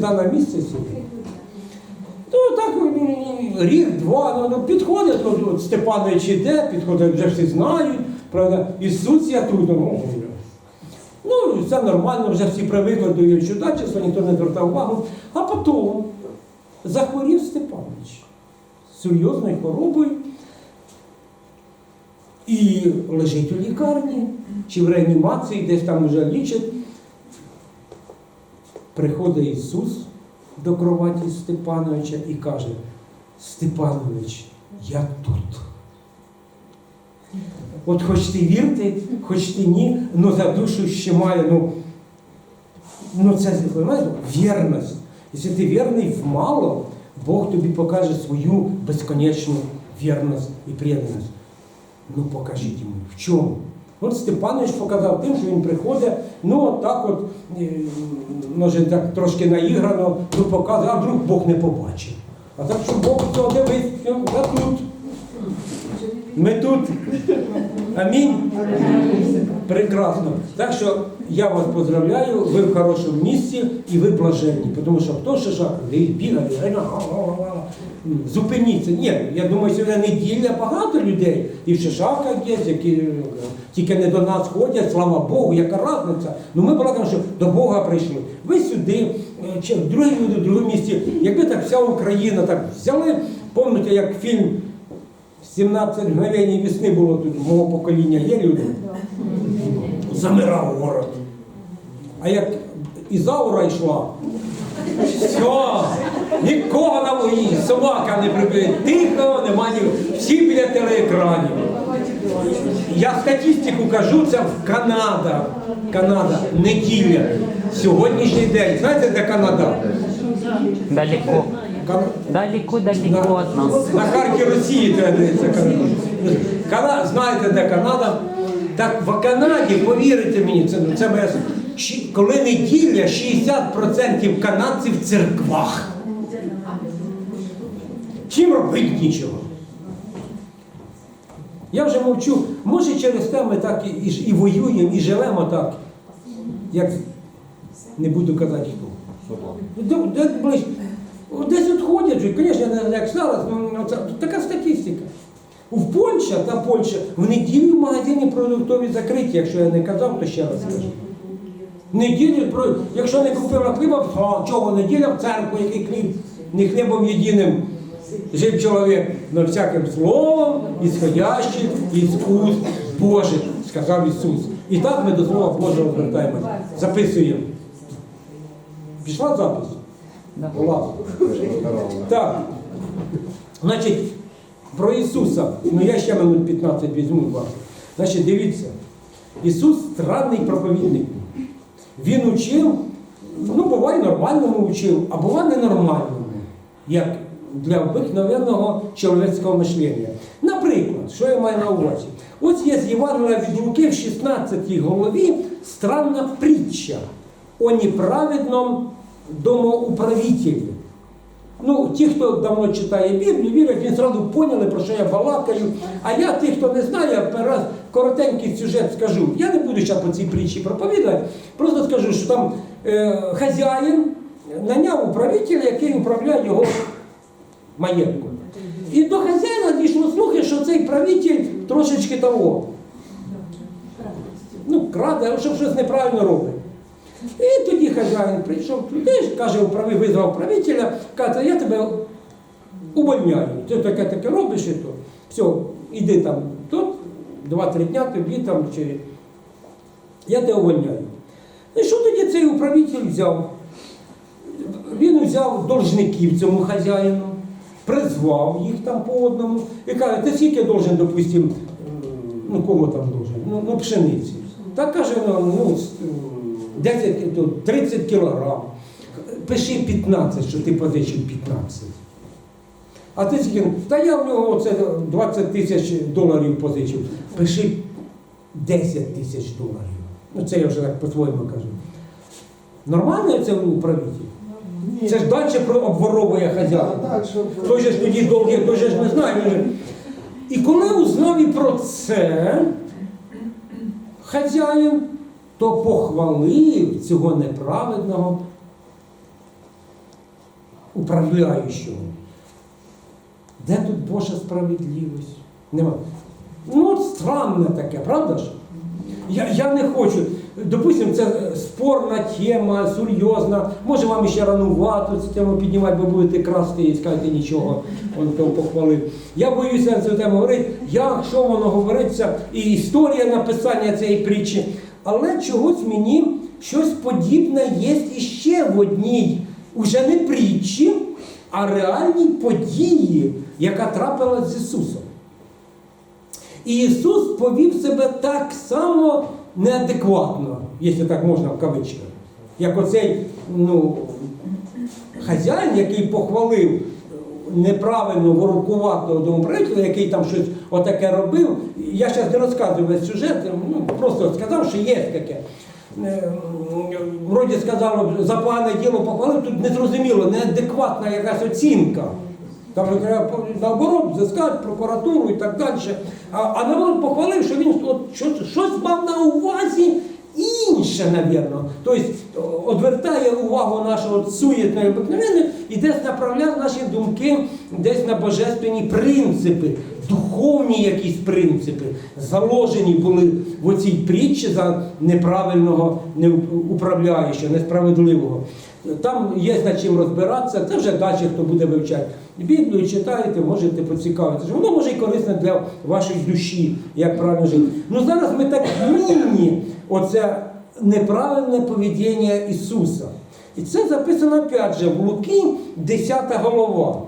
завжди на місці сидить. Ну так рік, два, ну, ну підходить, ну, Степанович іде, підходить, вже всі знають, правда, Ісус я тут. Ну, це нормально, вже всі привикли до його чудачества, ніхто не звертав увагу. А потім захворів Степанович серйозною хворобою і лежить у лікарні, чи в реанімації, десь там вже лічать. Приходить Ісус до кроваті Степановича і каже, Степанович, я тут. От хоч ти вірте, хоч ти ні, але за душу ще має, ну, ну це вірність. Якщо ти вірний в мало, Бог тобі покаже свою безконечну вірність і преданість. Ну покажіть йому, в чому? От Степанович показав тим, що він приходить, ну от так от, е, може так трошки наіграно, ну показує, а вдруг Бог не побачив. А так, що Бог цього дивись, я тут. Ми тут. Амінь. Прекрасно. Так що я вас поздравляю, ви в хорошому місці і ви блаженні. Тому що хто ще шаг, бігає, зупиніться. Ні, я думаю, сьогодні неділя багато людей, і в Шишаках є, які е, тільки не до нас ходять, слава Богу, яка разниця. Ну ми балакаємо, що до Бога прийшли. Ви сюди, е, чи в люди, в другому місці, якби так вся Україна так взяли, пам'ятаєте, як фільм 17 мгновень весни було тут, мого покоління є люди замирав город. А як Ізаура йшла, все, нікого на вогні, собака не прибили, тихо, нема ні, всі біля телеекранів. Я статистику кажу, це в Канада. Канада, неділя. Сьогоднішній день. Знаєте, де Канада? Далеко. Кан- Далеко-далеко от нас. На карті Росії дивитися Канада. Знаєте, де Канада? Так в Канаді, повірите мені, це, це моя... коли неділя, 60% канадців в церквах. Чим робити нічого? Я вже мовчу, може через те ми так і, і, і воюємо, і живемо так, як не буду казати хто. Десь от ходять, же, звісно, як зараз, ну, це така статистика. В Польща та Польща в неділю в магазині продуктові закриті, якщо я не казав, то ще раз скажу. Неділю, якщо не купила хліба, то чого неділя в церкву, який хліб, не хлібом єдиним жив чоловік, но всяким словом, ісходящим із уст Божих, сказав Ісус. І так ми до Слова Божого звертаємося. Записуємо. Пішла запис? Так. Значить, про Ісуса. Ну я ще минут 15 візьму вас. Значить, дивіться. Ісус странний проповідник. Він учив, ну, буває нормальному учив, а буває ненормальному, як для обикновенного чоловічського мишлення. Наприклад, що я маю на увазі? Ось є з Євангелія від Луки в 16 голові странна притча о неправедному домоуправителі. Ну, ті, хто давно читає Біблію, вірять, він зразу поняли, про що я балакаю. А я, тих, хто не знає, раз коротенький сюжет скажу. Я не буду зараз по цій притчі проповідати, просто скажу, що там е, хазяїн наняв управителя, який управляє його маєтком. І до хазяїна дійшло слухи, що цей правитель трошечки того. Ну, краде, щоб щось неправильно робить. І тоді хазяїн прийшов туди, каже, управи, визвав правителя, каже, я тебе увольняю. Ти таке таке робиш і то. Все, іди там тут, два-три дня тобі там, чи я тебе увольняю. І що тоді цей управитель взяв? Він взяв должників цьому хазяїну, призвав їх там по одному і каже, ти скільки должен, допустим, ну кого там должен? Ну, ну пшениці. Так каже, ну, ну 10, 30 кілограм. Пиши 15, що ти позичив 15. А ти скільки? Та я в нього оце 20 тисяч доларів позичив. Пиши 10 тисяч доларів. Ну це я вже так по-своєму кажу. Нормально це управитель? Це ж далі про обворовує хазяїн. Той же ж тоді довгий, той же ж не знає. І коли узнав і про це, хазяїн, то похвалив цього неправедного управляючого. Де тут Божа справедливість? Нема. Ну, странне таке, правда ж? Я, я не хочу. Допустимо, це спорна тема, серйозна. Може вам ще ранувато цю тему піднімати, бо будете красти і скажете нічого, он того похвалив. Я боюся на цю тему говорити, як що воно говориться, і історія написання цієї притчі. Але чогось мені щось подібне є іще в одній, уже не притчі, а реальній події, яка трапилась з Ісусом. І Ісус повів себе так само неадекватно, якщо так можна в кавичках, як оцей ну, хазяїн, який похвалив неправильно ворукуватого домоправителя, який там щось отаке робив. Я зараз не розказую весь сюжет, ну, просто сказав, що є таке. Е, Вроді сказав, за погане діло похвалив, тут незрозуміло, неадекватна якась оцінка. Там треба наоборот взискати прокуратуру і так далі. А, а наоборот похвалив, що він от, щось, щось мав на увазі інше, навірно. Тобто одвертає увагу нашого суєтної обикновенної і десь направляє наші думки десь на божественні принципи, духовні якісь принципи, заложені були в оцій притчі за неправильного управляючого, несправедливого. Там є над чим розбиратися, це вже далі хто буде вивчати. Біблію читаєте, можете поцікавитися. Воно може і корисне для вашої душі, як правильно жити. Ну зараз ми так міні, оце неправильне поведіння Ісуса. І це записано опять же в Луки, 10 голова.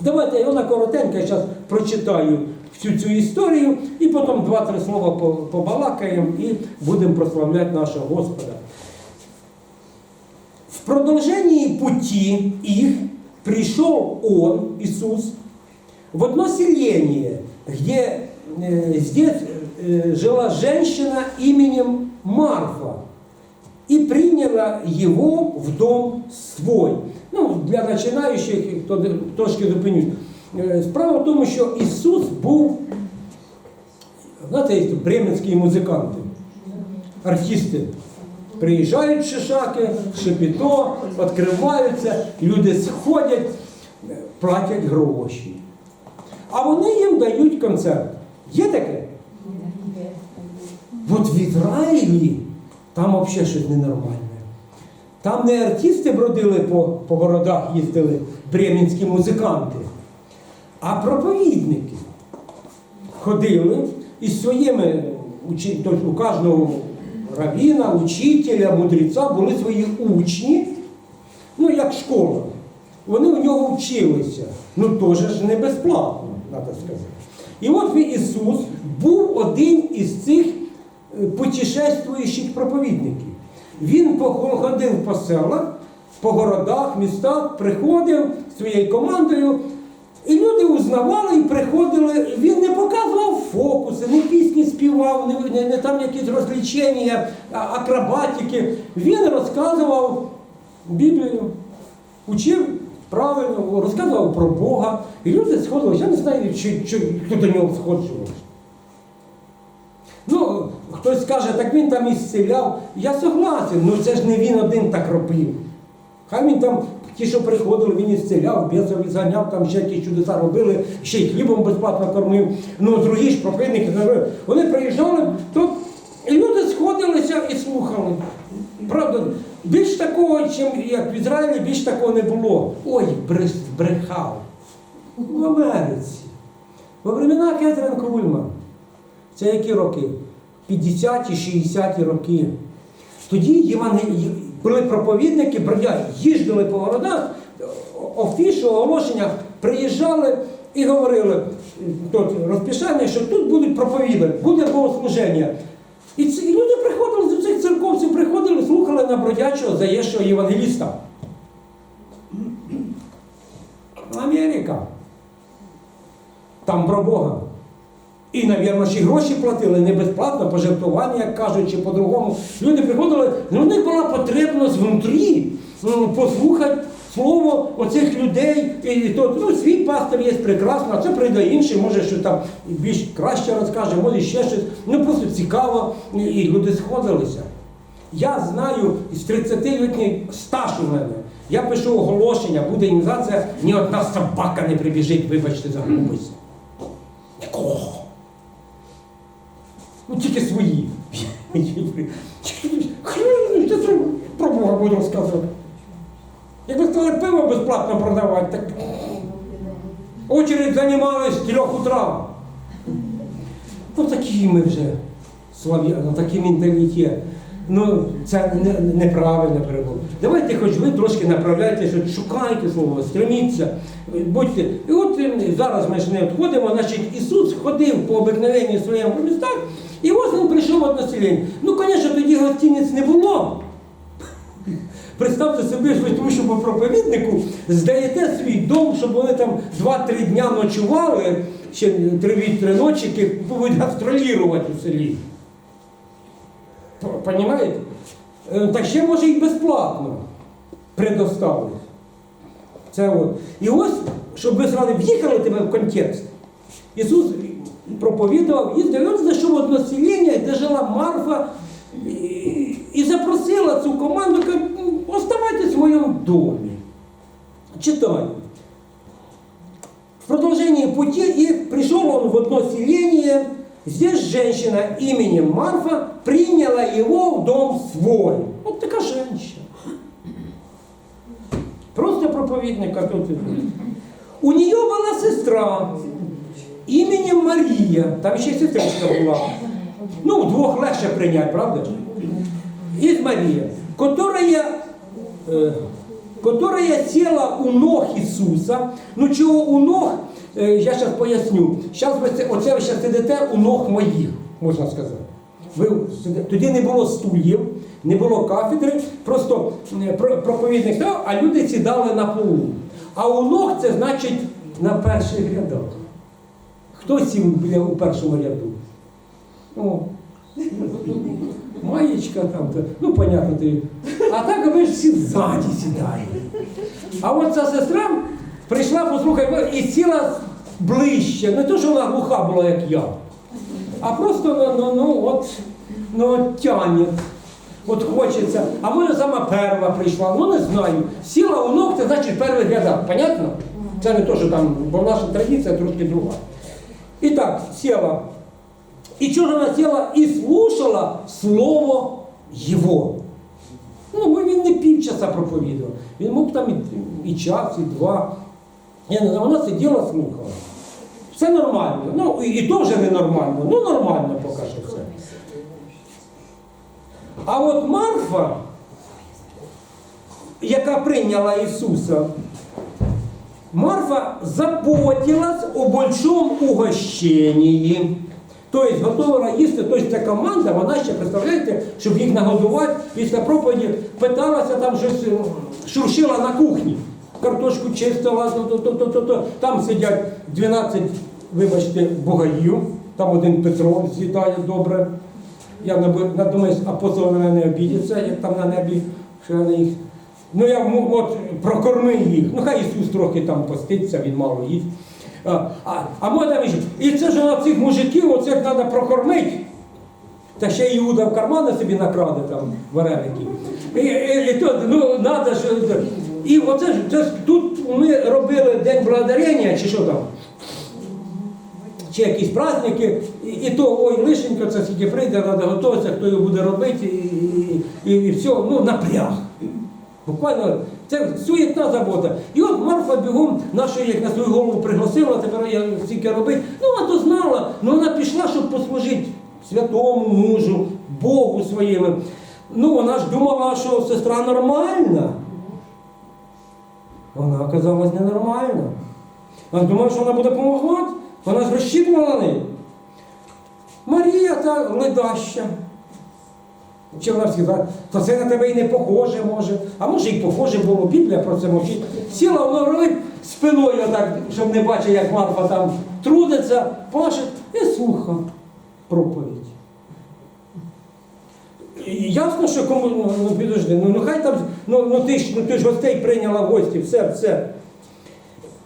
Давайте я вона коротенька, я зараз прочитаю всю цю історію і потім два-три слова по- побалакаємо і будемо прославляти нашого Господа. В продолжении пути их пришел Он, Иисус, в одно селение, где э, здесь э, жила женщина именем Марфа и приняла его в дом свой. Ну, для починаючих, хто трошки зупинюсь. Е, Справа в тому, що Ісус був, знаєте, бременські музиканти, артисти. Приїжджають шишаки, шепіто, відкриваються, люди сходять, е, платять гроші. А вони їм дають концерт. Є таке? От в Ізраїлі там взагалі щось ненормальне. Там не артисти бродили по, по городах, їздили бременські музиканти, а проповідники ходили із своїми, тобто у кожного равіна, учителя, мудреця були свої учні, ну як школа. Вони у нього вчилися. Ну теж ж не безплатно, треба сказати. І от Ісус був один із цих путешествуючих проповідників. Він ходив по селах, по городах, містах, приходив своєю командою. І люди узнавали і приходили. Він не показував фокуси, не пісні співав, не, не, не там якісь розлічення, акробатики. Він розказував Біблію, учив правильно, розказував про Бога. І люди сходилися. Я не знаю, чи, чи хто до нього сходжувався. Ну, хтось скаже, так він там і зціляв. Я согласен, ну це ж не він один так робив. Хай він там, ті, що приходили, він і зціляв, бісов відганяв, там ще якісь чудеса робили, ще й хлібом безплатно кормив. Ну, другі ж проповідники, не вони приїжджали, то люди сходилися і слухали. Правда, більш такого, чим як в Ізраїлі, більш такого не було. Ой, брехав. В Америці. Во времена Кетрин Кульман. Це які роки? 50-ті, 60-ті роки. Тоді євангелі... були проповідники, їздили по городах, офішу, оголошення, приїжджали і говорили тут розпишання, що тут будуть проповідати, буде богослуження. І ці люди приходили до цих церковців, приходили, слухали на бродячого заєшого євангеліста. Америка. Там про Бога. І, навірно, ще гроші платили не безплатно, пожертвування, як кажуть, чи по-другому. Люди приходили, ну, них була потребність внутрі ну, послухати слово оцих людей. І то, ну, свій пастор є прекрасно, а це прийде інший, може, що там більш краще розкаже, може ще щось. Ну просто цікаво, і- люди сходилися. Я знаю з 30-літній стаж у мене. Я пишу оголошення, буде ініціація, ні одна собака не прибіжить, вибачте за. Нікого. Ну тільки свої. Хрен, це про Бога буду розказувати. Якби стали пиво безплатно продавати, так очередь займалась з трьох утра. Ну такі ми вже слав'яни, такий менталітет. Ну, це не- неправильно перебув. Давайте хоч ви трошки направляйтеся, шукайте слово, стреміться, будьте. І от е, зараз ми ж не відходимо, значить Ісус ходив по обикновенню своєму містах, і ось він прийшов селення. Ну, звісно, тоді гостиниць не було. Представте собі, що тому проповіднику здаєте свій дом, щоб вони там 2-3 дня ночували, ще 3-3 ночі будуть гастролірувати в селі. Понімаєте? Е, Так ще може і безплатно предоставити. Це от. І ось, щоб ви зразу в'їхали тебе в контекст. Ісус проповідував, їздив, і він знайшов одне селення, де жила Марфа, і, і запросила цю команду, каже, «Ну, оставайтесь в моєму домі. Читаю. В продолжении пути их пришел он в одно селение. Здесь женщина именем Марфа приняла его в дом свой. Вот такая женщина. Просто проповедник, как тут. У нее была сестра именем Мария. Там еще сестричка была. Ну, двух легче принять, правда? Из Мария, которая э, которая села у ног Ісуса. Ну чого у ног, е, я зараз поясню. Зараз ви це, оце ви зараз сидите у ног моїх, можна сказати. Ви сиде- тоді не було стульів, не було кафедри, просто е, про- проповідник а люди сідали на полу. А у ног це значить на перших рядах. Хто сів у першому ряду? О, маєчка там, ну, понятно, ти. А так ви ж всі ззаді сідаєте. А от ця сестра прийшла, послухай, і сіла ближче. Не то, що вона глуха була, як я, а просто ну, ну, ну от, ну, от тянет. От хочеться. А може сама перша прийшла, ну не знаю. Сіла у це значить перший рядок. Понятно? Це не то, що там, бо наша традиція трошки друга. І так, сіла. И что же она села и слушала слово Его. Ну, бо він не півчаса проповідував. Він мог там і, і час, і два. Я не знаю, вона сиділа, слухала. Все нормально. Ну, і, і то вже не нормально. Ну, нормально поки що все. А от Марфа, яка прийняла Ісуса, Марфа заботилась о большом угощении. Тобто готувала їсти, тобто ця команда, вона ще, представляєте, щоб їх нагодувати після проповіді, питалася там щось, шуршила на кухні. Картошку чистила, то, то, то, то, то, там сидять 12, вибачте, бугаїв, там один Петро з'їдає добре. Я наби- на- думаю, апостол на мене не обідеться, як там на небі, що я на їх. Ну я от прокорми їх. Ну хай Ісус трохи там поститься, він мало їсть. А, а, а ми там. І це ж на цих мужиків, як треба прокормити. Та ще Іуда в кармани собі накраде там вареники. І, і, і то, ну, надо ж. І оце ж це тут ми робили День благодарення, чи що там? Чи якісь праздники, і, і то ой, лишенько, це скільки прийде, треба готуватися, хто його буде робити, і, і, і, і все, ну напряг. Буквально це суєтна забота. І от Марфа бігом нашу як на свою голову пригласила, тепер я стільки робити. Ну вона то знала, але вона пішла, щоб послужити святому мужу, Богу своєму. Ну вона ж думала, що сестра нормальна. Вона оказалась ненормальна. Вона думала, що вона буде допомагати. Вона ж розчитувала на неї. Марія та ледаща. Чи вона сказала, то це на тебе і не похоже може, а може і похоже було, Біблія про це мовчить. Сіла вона робить спиною так, щоб не бачив, як Марфа там трудиться, паше і слуха проповідь. Ясно, що кому, ну, ну підожди, ну, ну хай там, ну, ну, ти ж, ну ти ж гостей прийняла в гості, все, все.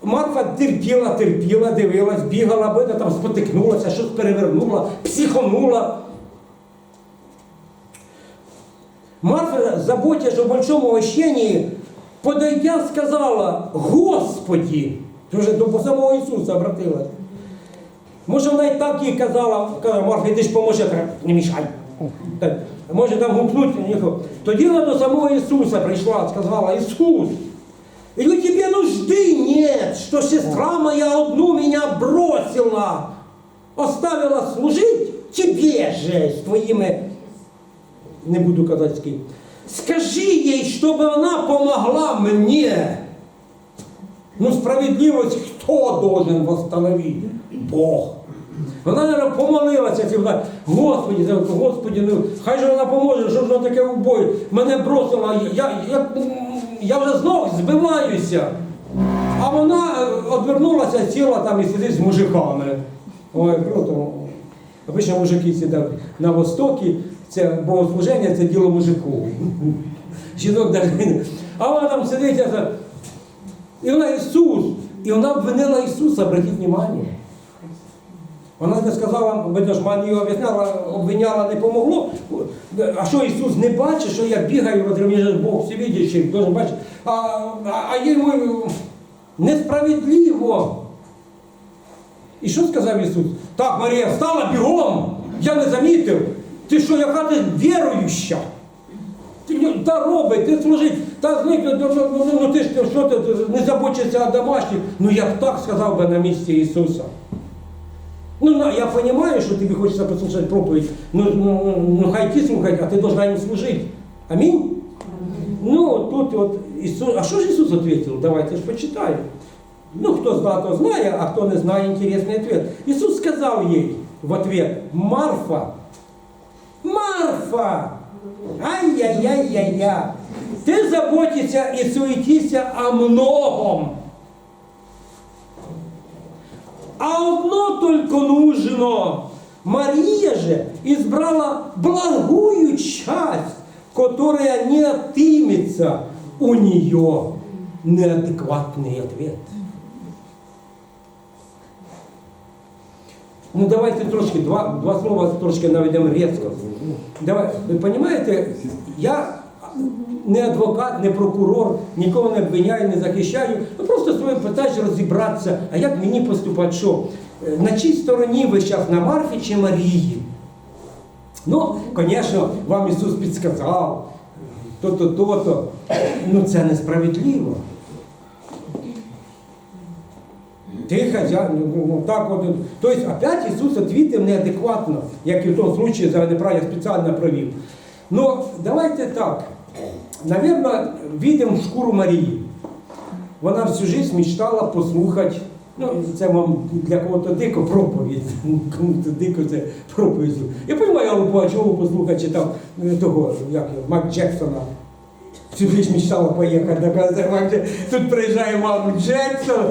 Марфа терпіла, терпіла, дивилась, бігала, бида там спотикнулася, щось перевернула, психонула. Марфа, заботясь о большом угощении, подойдя, сказала, Господи, вже до самого Ісуса обратилась. Може, вона і так їй казала, казала, Марфа, іди ж поможи, не мішай. Може там гукнуть, ніхто. Тоді вона до самого Ісуса прийшла, сказала, Ісус, или тебе нужды нет, что сестра моя одну меня бросила, оставила служить тебе же с твоими, не буду казать с кем. Скажи ей, чтобы она помогла мне. Ну, справедливость кто должен восстановить? Бог. Вона, наверное, помолилася вона, Господи, Господи, ну хай же вона поможе, що ж вона таке в бой. Мене бросила, я, я, я вже знов збиваюся. А вона е, одвернулася, сіла там і сидить з мужиками. Ой, круто. Обично мужики сидять на Востокі, це богослуження, це діло мужику. Жінок навіть. А вона там сидить, і вона Ісус. І вона обвинила Ісуса, обратіть внимание. Вона не сказала, ж, мені її об'ясняла, обвиняла, не помогло. А що Ісус не бачить, що я бігаю, от Бог всевидящий, должен бачити. А, а, а йому несправедливо. І що сказав Ісус? Так, Марія, встала бігом, я не замітив. Ти що, яка ти віруюча? Ти ну, та роби, ти служить, та зникне, ну, ну, ну, ну ти ж що ти не забочишся о домашніх. Ну я б так сказав би на місці Ісуса. Ну, на- я розумію, що тобі хочеться послухати проповідь, ну, ну, ну, ну хай ті слухають, а ти должна їм служити. Амінь? Ну, тут от Ісус, а що ж Ісус відповів? Давайте ж почитаємо. Ну, хто знає, то знає, а хто не знає, інтересний відповідь. Ісус сказав їй в ответ, Марфа, Марфа, ай-яй-яй-яй-яй, ти заботишся і суетишся о многом. А одно только нужно. Мария же избрала благую часть, которая не отымется у нее неадекватный ответ. Ну давайте трошки, два, два слова трошки наведемо різко. Давай, ви розумієте, я не адвокат, не прокурор, нікого не обвиняю, не захищаю. Ну просто своє питання розібратися, а як мені поступати, що? Е, На чій стороні ви зараз, на Марфі чи Марії? Ну, звісно, вам Ісус підсказав, то-то, то-то. Ну це несправедливо. Ти хазяїн, ну, ну, ну, так от. Тобто, опять Ісус відповів неадекватно, як і в тому случае за неправильно спеціально провів. Ну, давайте так. Наверное, видим шкуру Марії. Вона всю жизнь мечтала послухати, ну, це вам для кого-то дико проповідь, кому-то дико це проповідь. Я розумію, по послухати, чи там е, того, як Мак Джексона. Всю жизнь мечтала поїхати. Тут приїжджає Мак Джексон,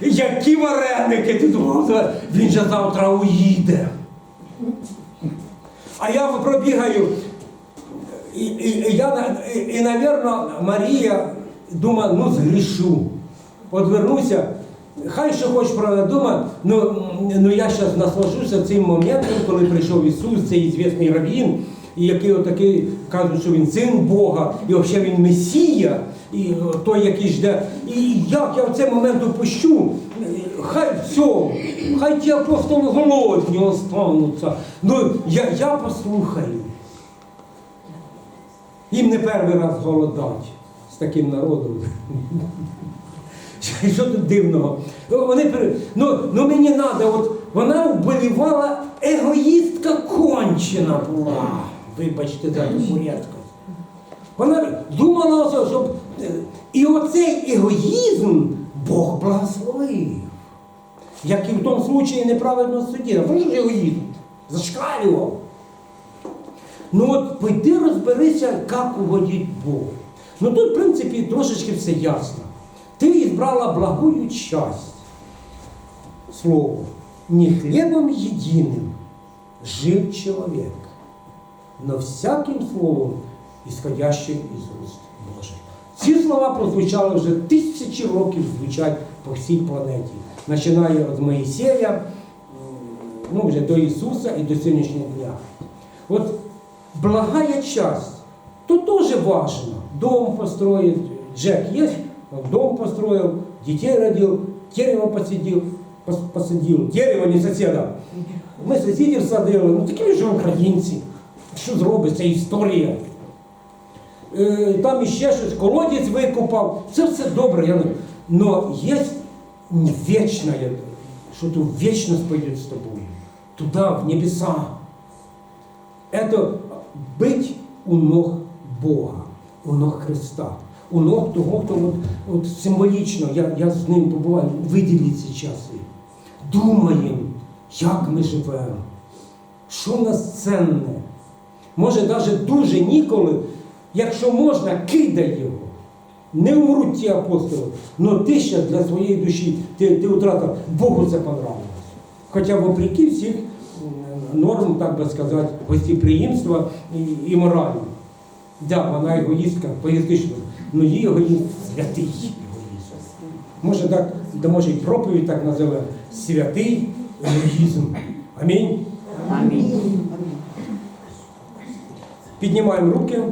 які вареники, тут Господи, він же завтра уїде. А я пробігаю, і, і, і я, і, і, навірно, Марія думає, ну згрішу. Одвернуся, хай що хоч правда думає, ну, ну я зараз наслажуся цим моментом, коли прийшов Ісус, цей звісний равін, який отакий кажуть, що він син Бога, і взагалі він Месія, і той, який жде. І як я в цей момент допущу, хай все, хай ті апостоли голодні остануться. Ну, я, я послухаю. Їм не перший раз голодать з таким народом. Що тут дивного? Вони, ну, ну мені треба, от вона вболівала, егоїстка кончена була. Вибачте за рідкость. Вона думала, щоб. Е, І оцей егоїзм Бог благословив. Як і в тому случаї неправильного. А що ж егоїзм? Зашкалював. Ну от пойди розберися, як угодить Богу. Ну тут, в принципі, трошечки все ясно. Ти избрала благую часть. Слово. Не хлебом единым жив человек, но всяким словом, исходящим из уст Божих. Ці слова прозвучали вже тисячі років звучать по всій планеті. Починає від Моїсея, ну вже до Ісуса і до сьогоднішнього дня. От благая часть то тоже важно. Дом построить, Джек есть, дом построил, детей родил, дерево посадил, пос- посадил, дерево не соседа. Ми сусідів садили, ну такі ж українці. Що зробить, це історія. Е, Там іще щось, колодязь викопав. Це все добре. Я... Но є вічна, що то вічність пойде з тобою. Туди, в небеса. Это быть у ног Бога, у ног Христа, у ног того, хто от, от символічно, я, я з ним побуваю, виділіть ці часи. Думаємо, як ми живемо, що в нас ценне. Може, навіть дуже ніколи, якщо можна, кидай його. Не умруть ті апостоли, але ти ще для своєї душі, ти, ти втратив, Богу це понравилось. Хоча вопреки всіх м, норм, так би сказати, гостеприємства і, і моралі. Да, вона егоїстка, поїздична, але її егоїзм святий егоїзм. Може так, да може і проповідь так називає, святий егоїзм. Амінь. Амінь. Піднімаємо руки.